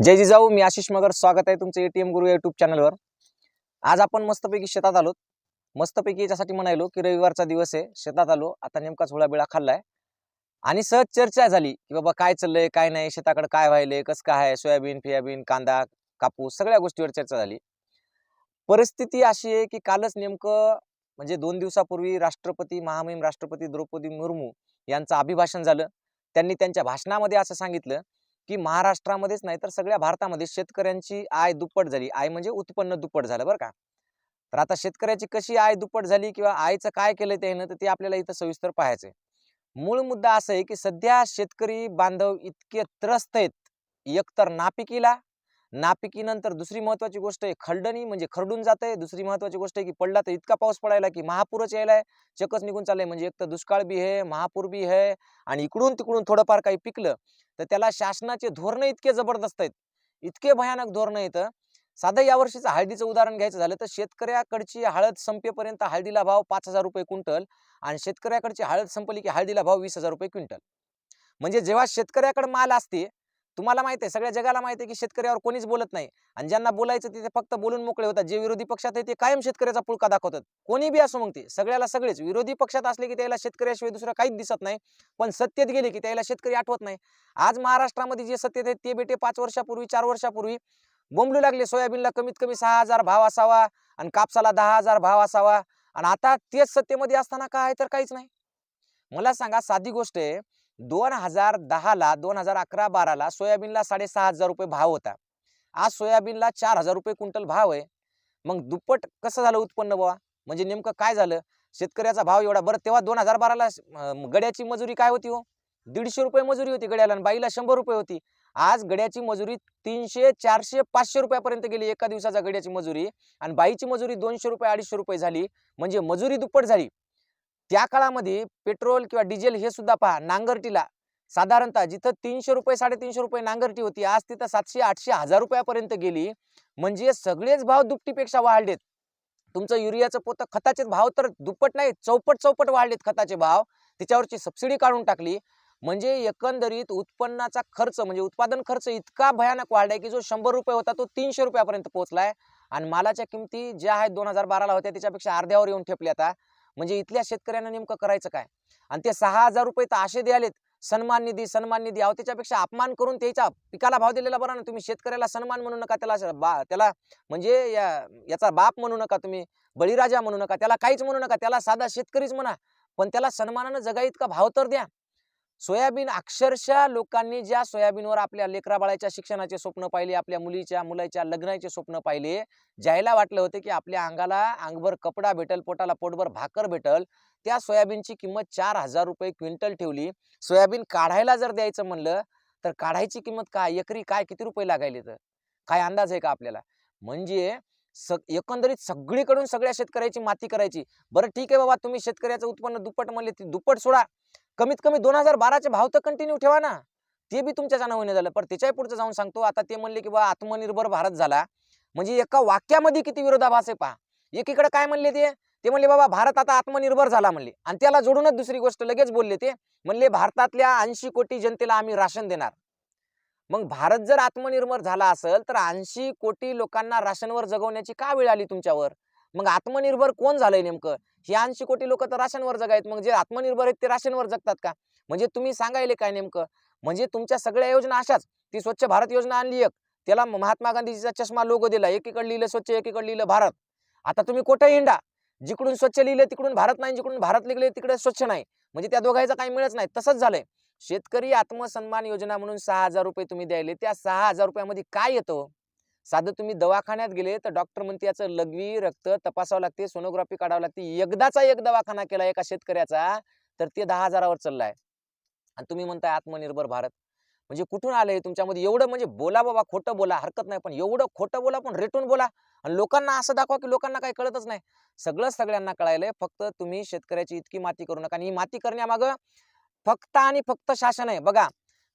जय जिजाऊ मी आशिष मगर. स्वागत आहे तुमचं एटीएम गुरु युट्यूब चॅनलवर आज आपण मस्तपैकी शेतात आलो मस्तपैकी याच्यासाठी म्हणायलो की रविवारचा दिवस आहे. शेतात आलो. आता नेमकाच होळा बिळा खाल्लाय. आणि सहज चर्चा झाली की बाबा काय चाललंय काय नाही शेताकडे काय व्हायलंय कसं काय आहे सोयाबीन फियाबीन कांदा कापूस सगळ्या गोष्टीवर चर्चा झाली. परिस्थिती अशी आहे की कालच नेमकं म्हणजे दोन दिवसापूर्वी राष्ट्रपती महामहिम राष्ट्रपती द्रौपदी मुर्मू यांचं अभिभाषण झालं. त्यांनी त्यांच्या भाषणामध्ये असं सांगितलं की महाराष्ट्रामध्येच नाही तर सगळ्या भारतामध्ये शेतकऱ्यांची आय दुप्पट झाली. आय म्हणजे उत्पन्न दुप्पट झालं बरं का. तर आता शेतकऱ्याची कशी आय दुप्पट झाली किंवा आयचं काय केलं त्यानं तर ते आपल्याला इथं सविस्तर पाहायचंय. मूळ मुद्दा असा आहे की सध्या शेतकरी बांधव इतके त्रस्त आहेत एकतर नापिकीला नापिकीनंतर दुसरी महत्वाची गोष्ट आहे खरडणी म्हणजे खरडून जात आहे दुसरी महत्वाची गोष्ट आहे की पडला तर इतका पाऊस पडायला की महापूरच यायला आहे चकच निघून चाललंय. म्हणजे एक तर दुष्काळ बी आहे महापूर बी आहे आणि इकडून तिकडून थोडंफार काही पिकलं तर त्याला शासनाचे धोरण इतके जबरदस्त आहेत. इतके भयानक धोरण आहेत साधं यावर्षीचं हळदीचं उदाहरण घ्यायचं झालं तर शेतकऱ्याकडची हळद संपेपर्यंत हळदीला भाव पाच हजार रुपये क्विंटल आणि शेतकऱ्याकडची हळद संपली की हळदीला भाव वीस हजार रुपये क्विंटल. म्हणजे जेव्हा शेतकऱ्याकडे माल असते तुम्हाला माहीत आहे सगळ्या जगाला माहिती आहे की शेतकऱ्यावर कोणीच बोलत नाही. आणि ज्यांना बोलायचं ते फक्त बोलून मोकळे होतात. जे विरोधी पक्षात आहे ते कायम शेतकऱ्याचा पुळका दाखवतात. कोणी बी असो मग ते सगळ्याला सगळेच. विरोधी पक्षात असले की त्याला शेतकऱ्याशिवाय दुसरं काहीच दिसत नाही. पण सत्तेत गेले की त्याला शेतकरी आठवत नाही. आज महाराष्ट्रामध्ये जे सत्तेत आहेत ते बेटे पाच वर्षापूर्वी चार वर्षापूर्वी बोंबलू लागले. सोयाबीनला कमीत कमी सहा हजार भाव असावा आणि कापसाला दहा हजार भाव असावा. आणि आता तेच सत्तेमध्ये असताना काय तर काहीच नाही. मला सांगा साधी गोष्ट आहे. दोन हजार दहाला दोन हजार अकरा बाराला सोयाबीनला साडेसहा हजार रुपये भाव होता. आज सोयाबीनला चार हजार रुपये क्विंटल भाव आहे. मग दुप्पट कसं झालं उत्पन्न बाबा म्हणजे नेमकं काय झालं? शेतकऱ्याचा भाव एवढा बरं तेव्हा दोन हजार बाराला गड्याची मजुरी काय होती हो? दीडशे रुपये मजुरी होती गड्याला आणि बाईला शंभर रुपये होती. आज गड्याची मजुरी तीनशे चारशे पाचशे रुपयापर्यंत गेली एका दिवसाचा गड्याची मजुरी. आणि बाईची मजुरी दोनशे रुपये अडीचशे रुपये झाली. म्हणजे मजुरी दुप्पट झाली. त्या काळामध्ये पेट्रोल किंवा डिझेल हे सुद्धा पहा नांगरटीला. साधारणतः जिथं तीनशे रुपये साडेतीनशे रुपये नांगरटी होती आज तिथं सातशे आठशे हजार रुपयापर्यंत गेली. म्हणजे सगळेच भाव दुपटीपेक्षा वाढलेत. तुमचं युरियाचं पोतं खताचे भाव तर दुप्पट नाही चौपट चौपट वाढलेत खताचे भाव. त्याच्यावरची सबसिडी काढून टाकली. म्हणजे एकंदरीत उत्पन्नाचा खर्च म्हणजे उत्पादन खर्च इतका भयानक वाढलाय की जो शंभर रुपये होता तो तीनशे रुपयापर्यंत पोहोचलाय. आणि मालाच्या किमती ज्या आहेत दोन हजार बाराला होत्या त्याच्यापेक्षा अर्ध्यावर येऊन ठेपल्या आता. म्हणजे इथल्या शेतकऱ्यांना नेमकं करायचं काय? आणि ते सहा हजार रुपये तर असे द्यालेत. सन्मान निधी सन्मान निधी. अहो त्याच्यापेक्षा अपमान करून त्याच्या पिकाला भाव दिलेला बरा ना. तुम्ही शेतकऱ्याला सन्मान म्हणू नका त्याला बा त्याला म्हणजे या- याचा बाप म्हणू नका तुम्ही बळीराजा म्हणू नका त्याला काहीच म्हणू नका त्याला साधा शेतकरीच म्हणा. पण त्याला सन्मानानं जगा इतका भाव तर द्या. सोयाबीन अक्षरशः लोकांनी ज्या सोयाबीनवर आपल्या लेकरा बाळाच्या शिक्षणाचे स्वप्न पाहिले आपल्या मुलीच्या मुलाच्या लग्नाचे स्वप्न पाहिले ज्यायला वाटलं होतं की आपल्या अंगाला अंगभर कपडा भेटल पोटाला पोटभर भाकर भेटल त्या सोयाबीनची किंमत चार हजार रुपये क्विंटल ठेवली. सोयाबीन काढायला जर द्यायचं म्हणलं तर काढायची किंमत काय? एकरी काय किती रुपये लागायले तर? काय अंदाज आहे का आपल्याला? म्हणजे स एकंदरीत सगळीकडून सगळ्या शेतकऱ्याची माती करायची. बरं ठीक आहे बाबा तुम्ही शेतकऱ्याचं उत्पन्न दुप्पट म्हणले ते दुप्पट सोडा. कमीत कमी दोन हजार बाराचे भाव तर कंटिन्यू ठेवा ना. ते बी तुमच्या जाणवणे झालं. पण त्याच्याही पुढचं जाऊन सांगतो आता ते म्हणले की बा आत्मनिर्भर भारत झाला. म्हणजे एका वाक्यामध्ये किती विरोधाभास आहे पहा. एकीकडे काय म्हणले ते? ते म्हणले बाबा भारत आता आत्मनिर्भर झाला म्हणले. आणि त्याला जोडूनच दुसरी गोष्ट लगेच बोलले ते. म्हणले भारतातल्या ऐंशी कोटी जनतेला आम्ही राशन देणार. मग भारत जर आत्मनिर्भर झाला असेल तर ऐंशी कोटी लोकांना राशनवर जगवण्याची का वेळ आली तुमच्यावर? मग आत्मनिर्भर कोण झालंय नेमकं? हे ऐंशी कोटी लोक तर राशनवर जगायत. मग जे आत्मनिर्भर आहेत ते राशनवर जगतात का? म्हणजे तुम्ही सांगायले काय नेमकं? म्हणजे तुमच्या सगळ्या योजना अशाच. ती स्वच्छ भारत योजना आणली एक. त्याला महात्मा गांधीजीचा चष्मा लोगो दिला. एकीकडे लिहिलं स्वच्छ एकीकडे लिहिलं भारत. आता तुम्ही कुठे हिंडा. जिकडून स्वच्छ लिहिलं तिकडून भारत नाही. जिकडून भारत लिहिले तिकडे स्वच्छ नाही. म्हणजे त्या दोघांचं काही मिळत नाही. तसंच झालंय. शेतकरी आत्मसन्मान योजना म्हणून सहा हजार रुपये तुम्ही द्यायले. त्या सहा हजार रुपयामध्ये काय येतं? साधं तुम्ही दवाखान्यात गेले तर डॉक्टर म्हणते याचं लघवी रक्त तपासावं लागते सोनोग्राफी काढावं लागते. एकदाचा एक दवाखाना केला एका शेतकऱ्याचा तर ते दहा हजारावर चाललाय. आणि तुम्ही म्हणताय आत्मनिर्भर भारत. म्हणजे कुठून आलंय तुमच्यामध्ये? एवढं म्हणजे बोला बाबा खोटं बोला हरकत नाही. पण एवढं खोटं बोला पण रेटून बोला. आणि लोकांना असं दाखवा की लोकांना काही कळतच नाही. सगळं सगळ्यांना कळायलंय. फक्त तुम्ही शेतकऱ्याची इतकी माती करू नका. आणि ही माती करण्यामागं फक्त आणि फक्त शासन आहे. बघा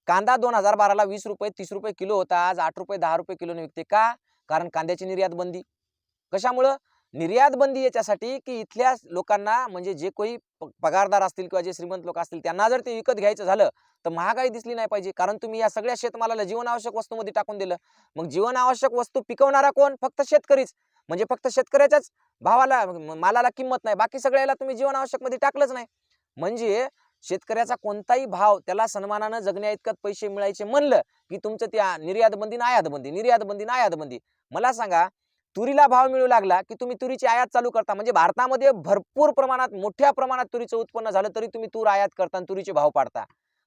कांदा दोन हजार बाराला वीस रुपये तीस रुपये किलो होता. आज आठ रुपये दहा रुपये किलोने विकते का? कारण कांद्याची निर्यात बंदी. कशामुळं? निर्यात बंदी याच्यासाठी की इथल्या लोकांना म्हणजे जे कोणी पगारदार असतील किंवा जे श्रीमंत लोक असतील त्यांना जर ते विकत घ्यायचं झालं तर महागाई दिसली नाही पाहिजे. कारण तुम्ही या सगळ्या शेतमालाला जीवनावश्यक वस्तूमध्ये टाकून दिलं. मग जीवनावश्यक वस्तू पिकवणारा कोण? फक्त शेतकरीच. म्हणजे फक्त शेतकऱ्याच्याच भावाला मालाला किंमत नाही. बाकी सगळ्याला तुम्ही जीवनावश्यकमध्ये टाकलंच नाही. म्हणजे शेतकऱ्याचा कोणताही भाव त्याला सन्मानानं जगण्या इतकत पैसे मिळायचे म्हणलं की तुमचं त्या निर्यात बंदी आयात बंदी निर्यात बंदी आयात बंदी मला सांगा तुरीला भाव मिळू लागला की तुम्ही तुरीची आयात चालू करता? म्हणजे भारतामध्ये भरपूर प्रमाणात मोठ्या प्रमाणात तुरीचं उत्पन्न झालं तरी तुम्ही तूर आयात करता आणि तुरीचे भाव पाडता.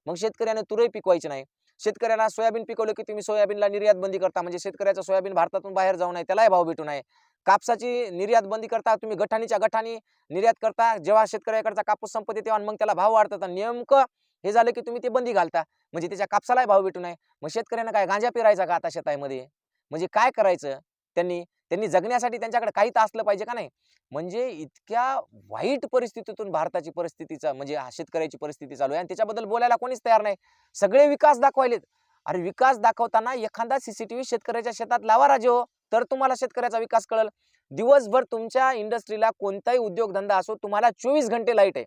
मग शेतकऱ्याने तुरही पिकवायची नाही. शेतकऱ्यांना सोयाबीन पिकवलं की तुम्ही सोयाबीनला निर्यात बंदी करता. म्हणजे शेतकऱ्याचं सोयाबीन भारतातून बाहेर जाऊ नये त्यालाही भाव भेटू नये. कापसाची निर्यात बंदी करता तुम्ही गठाणीच्या गठाणी निर्यात करता जेव्हा शेतकऱ्याकडचा कापूस संपते तेव्हा मग त्याला भाव वाढतात नेमकं हे झालं की तुम्ही ते बंदी घालता. म्हणजे त्याच्या कापसालाही भाव भेटू नये. मग शेतकऱ्यांना काय गांजा पेरायचा का आता शेतामध्ये? म्हणजे काय करायचं? त्यांनी त्यांनी जगण्यासाठी त्यांच्याकडे काही तर असलं पाहिजे का नाही? म्हणजे इतक्या वाईट परिस्थितीतून भारताची परिस्थितीचा म्हणजे हा शेतकऱ्याची परिस्थिती चालू आहे आणि त्याच्याबद्दल बोलायला कोणीच तयार नाही. सगळे विकास दाखवायलेत. अरे विकास दाखवताना एखादा सीसीटीव्ही शेतकऱ्याच्या शेतात लावा राजे हो. तर तुम्हाला शेतकऱ्याचा विकास कळल. दिवसभर तुमच्या इंडस्ट्रीला कोणताही उद्योगधंदा असो तुम्हाला चोवीस घंटे लाइट आहे.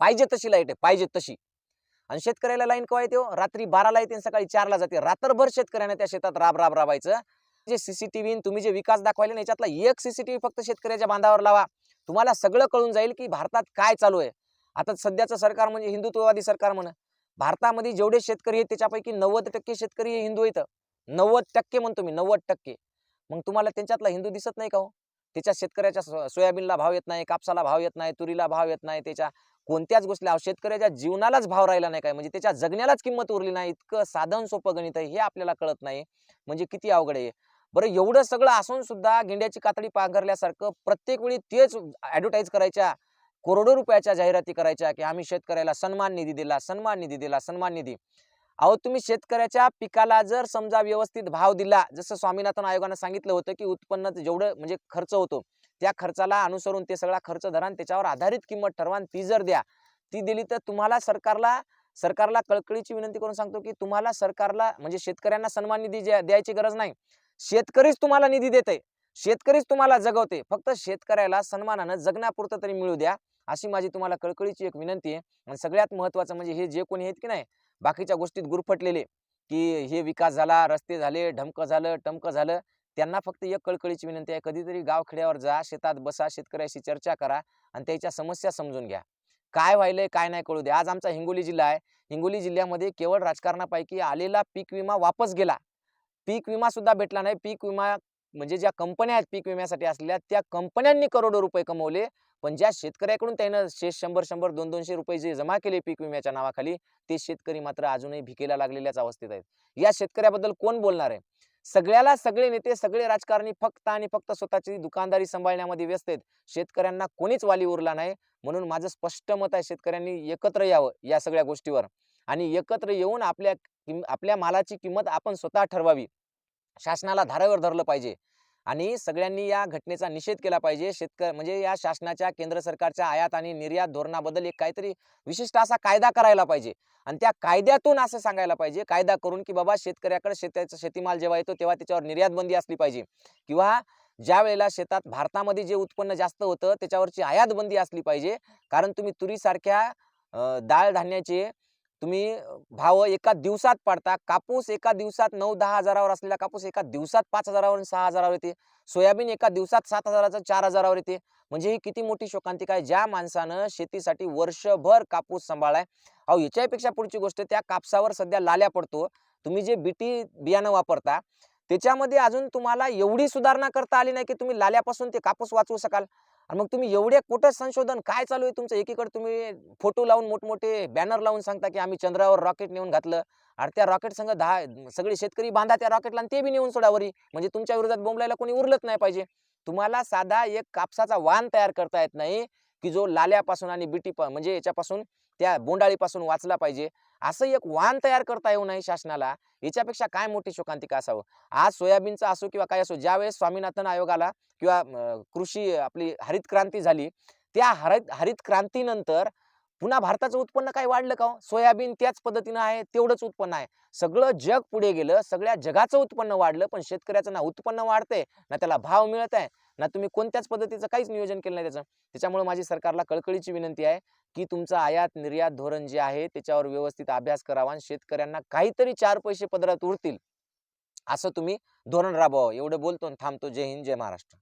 पाहिजे तशी लाइट आहे पाहिजे तशी. आणि शेतकऱ्याला लाईन केव्हा येते हो? रात्री बाराला येते आणि सकाळी चारला जाते. रात्रभर शेतकऱ्याने त्या शेतात राब राब राबायचं. जे सीसीटीव्ही तुम्ही जे विकास दाखवायला ना याच्यातला एक सीसीटीव्ही फक्त शेतकऱ्याच्या बांधावर लावा. तुम्हाला सगळं कळून जाईल की भारतात काय चालू आहे. आता सध्याचं सरकार म्हणजे हिंदुत्ववादी सरकार म्हण. भारतामध्ये जेवढे शेतकरी आहेत त्याच्यापैकी नव्वद टक्के शेतकरी हिंदू आहेत. नव्वद टक्के म्हणतो मी नव्वद टक्के. मग तुम्हाला त्यांच्यातला हिंदू दिसत नाही का हो? त्याच्या शेतकऱ्याच्या सोयाबीनला भाव येत नाही कापसाला भाव येत नाही तुरीला भाव येत नाही त्याच्या कोणत्याच गोष्टीला शेतकऱ्याच्या जीवनालाच भाव राहिला नाही काय? म्हणजे त्याच्या जगण्यालाच किंमत उरली नाही. इतकं साधन सोपं गणित आहे हे आपल्याला कळत नाही. म्हणजे किती अवघड आहे बरं एवढं सगळं असून सुद्धा गेंड्याची कातडी पांघरल्यासारखं प्रत्येक वेळी तेच ऍडव्हर्टाईज करायच्या करोडो रुपयाच्या जाहिराती करायच्या की आम्ही शेतकऱ्याला सन्मान निधी दिला सन्मान निधी दिला सन्मान निधी. अहो तुम्ही शेतकऱ्याच्या पिकाला जर समजा व्यवस्थित भाव दिला जसं स्वामीनाथन आयोगानं सांगितलं होतं की उत्पन्न जेवढं म्हणजे खर्च होतो त्या खर्चाला अनुसरून ते सगळा खर्च धरा त्याच्यावर आधारित किंमत ठरवा आणि ती जर द्या ती दिली तर तुम्हाला सरकारला सरकारला कळकळीची विनंती करून सांगतो की तुम्हाला सरकारला म्हणजे शेतकऱ्यांना सन्मान निधी द्यायची गरज नाही. शेतकरीच तुम्हाला निधी देते शेतकरीच तुम्हाला जगवते फक्त शेतकऱ्याला सन्मानानं जगण्यापुरतं तरी मिळू द्या अशी माझी तुम्हाला कळकळीची एक विनंती आहे. आणि सगळ्यात महत्वाचं म्हणजे हे जे कोणी आहेत की नाही बाकीच्या गोष्टीत गुरफटलेले की हे विकास झाला रस्ते झाले ढमकं झालं टमकं झालं. त्यांना फक्त एक कळकळीची विनंती आहे कधीतरी गावखेड्यावर जा शेतात बसा शेतकऱ्याशी चर्चा करा आणि त्याच्या समस्या समजून घ्या. काय व्हायलंय काय नाही कळू द्या आज आमचा हिंगोली जिल्हा आहे. हिंगोली जिल्ह्यामध्ये केवळ राजकारणापैकी आलेला पीक विमा वापस गेला. पीक विमा सुद्धा भेटला नाही. पीक विमा म्हणजे ज्या कंपन्या आहेत पीक विम्यासाठी असलेल्या त्या कंपन्यांनी करोडो रुपये कमवले. पण ज्या शेतकऱ्याकडून त्यानं शेष शंभर शंभर दोन दोनशे रुपये जे जमा केले पीक विम्याच्या नावाखाली ते शेतकरी मात्र अजूनही भिकेला लागलेल्याच अवस्थेत आहेत. या शेतकऱ्याबद्दल कोण बोलणार आहे? सगळ्याला सगळे नेते सगळे राजकारणी फक्त आणि फक्त स्वतःची दुकानदारी सांभाळण्यामध्ये व्यस्त आहेत. शेतकऱ्यांना कोणीच वाली उरला नाही. म्हणून माझं स्पष्ट मत आहे शेतकऱ्यांनी एकत्र यावं या सगळ्या गोष्टीवर. आणि एकत्र येऊन आपल्या आपल्या मालाची किंमत आपण स्वतः ठरवावी. शासनाला धारेवर धरलं पाहिजे आणि सगळ्यांनी या घटनेचा निषेध केला पाहिजे. शेतकरी म्हणजे या शासनाच्या केंद्र सरकारच्या आयात आणि निर्यात धोरणाबद्दल एक काहीतरी विशिष्ट असा कायदा करायला पाहिजे आणि त्या कायद्यातून असं सांगायला पाहिजे. कायदा करून की बाबा शेतकऱ्याकडे शेताचा शेतीमाल जेव्हा येतो तेव्हा त्याच्यावर निर्यात बंदी असली पाहिजे किंवा ज्या वेळेला शेतात भारतामध्ये जे उत्पन्न जास्त होतं त्याच्यावरची आयात बंदी असली पाहिजे. कारण तुम्ही तुरीसारख्या डाळ धान्याचे तुम्ही भाव एका दिवसात पाडता कापूस एका दिवसात नऊ दहा हजारावर असलेला कापूस एका दिवसात पाच हजारावर सहा हजारावर येते. सोयाबीन एका दिवसात सात हजाराचं चार हजारावर येते. म्हणजे ही किती मोठी शोकांतिका आहे. ज्या माणसानं शेतीसाठी वर्षभर कापूस सांभाळाय अहो याच्यापेक्षा पुढची गोष्ट त्या कापसावर सध्या लाल्या पडतो. तुम्ही जे बीटी बियाणं वापरता त्याच्यामध्ये अजून तुम्हाला एवढी सुधारणा करता आली नाही की तुम्ही लाल्यापासून ते कापूस वाचवू शकाल. आणि मग तुम्ही एवढे कुठं संशोधन काय चालू आहे तुमचं? एकीकडे तुम्ही फोटो लावून मोठमोठे बॅनर लावून सांगता की आम्ही चंद्रावर रॉकेट नेऊन घातलं आणि त्या रॉकेट संघ दहा सगळे शेतकरी बांधा त्या रॉकेटला आणि ते बी नेऊन सोडावरी म्हणजे तुमच्या विरोधात बोंबलायला कोणी उरलत नाही पाहिजे. तुम्हाला साधा एक कापसाचा वाण तयार करता येत नाही की जो लाल्यापासून आणि बिटी पा- म्हणजे याच्यापासून त्या बोंडाळीपासून वाचला पाहिजे. असं एक वाहन तयार करता येऊ नये शासनाला याच्यापेक्षा काय मोठी शोकांतिका असावं आज सोयाबीनचं असो किंवा काय असो ज्यावेळेस स्वामीनाथन आयोगाला किंवा कृषी आपली हरित क्रांती झाली त्या हरित हरित क्रांतीनंतर पुन्हा भारताचं उत्पन्न काय वाढलं का हो? सोयाबीन त्याच पद्धतीनं आहे तेवढंच उत्पन्न आहे सगळं जग पुढे गेलं सगळ्या जगाचं उत्पन्न वाढलं पण शेतकऱ्याचं ना उत्पन्न वाढतंय ना त्याला भाव मिळत आहे ना तुम्ही कोणत्याच पद्धतीचं काहीच नियोजन केलं नाही त्याचं. त्याच्यामुळे माझी सरकारला कळकळीची विनंती आहे की तुमचं आयात निर्यात धोरण जे आहे त्याच्यावर व्यवस्थित अभ्यास करावा आणि शेतकऱ्यांना काहीतरी चार पैसे पदरात उरतील. असं तुम्ही धोरण राबवावं. एवढं बोलतो आणि थांबतो. जय हिंद जय महाराष्ट्र.